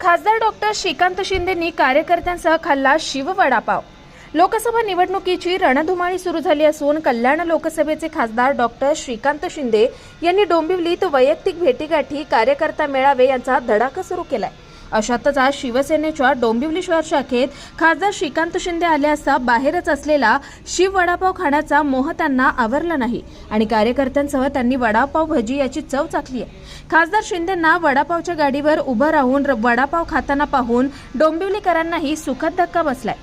खासदार डॉक्टर श्रीकांत शिंदेंनी कार्यकर्त्यांसह खाल्ला शिव वडापाव लोकसभा निवडणुकीची रणधुमाळी सुरू झाली असून कल्याण लोकसभेचे खासदार डॉक्टर श्रीकांत शिंदे यांनी डोंबिवलीत वैयक्तिक भेटीगाठी कार्यकर्ता मेळावे यांचा धडाका सुरू केलाय. अशातच आज शिवसेनेच्या डोंबिवली शहर शाखेत खासदार श्रीकांत शिंदे आले असता बाहेरच असलेला शिव वडापाव खाण्याचा मोह त्यांना आवरला नाही आणि कार्यकर्त्यांसह त्यांनी वडापाव भजी याची चव चाखली आहे. खासदार शिंदेंना वडापावच्या गाडीवर उभं राहून र- वडापाव खाताना पाहून डोंबिवलीकरांनाही सुखद धक्का बसलाय.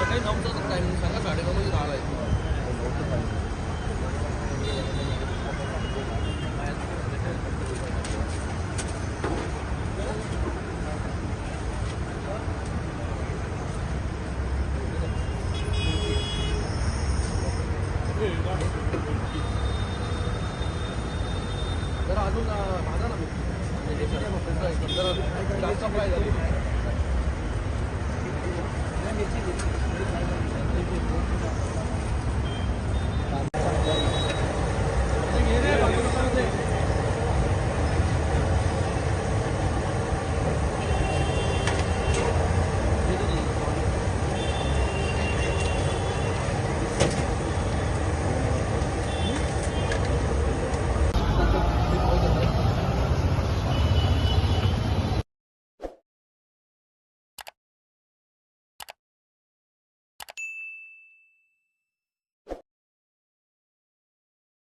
सकाळी नऊचा टायमिंग सांगा साडेनऊ मध्ये राहिला जरा अजून अं, भाजा ना म्हणजे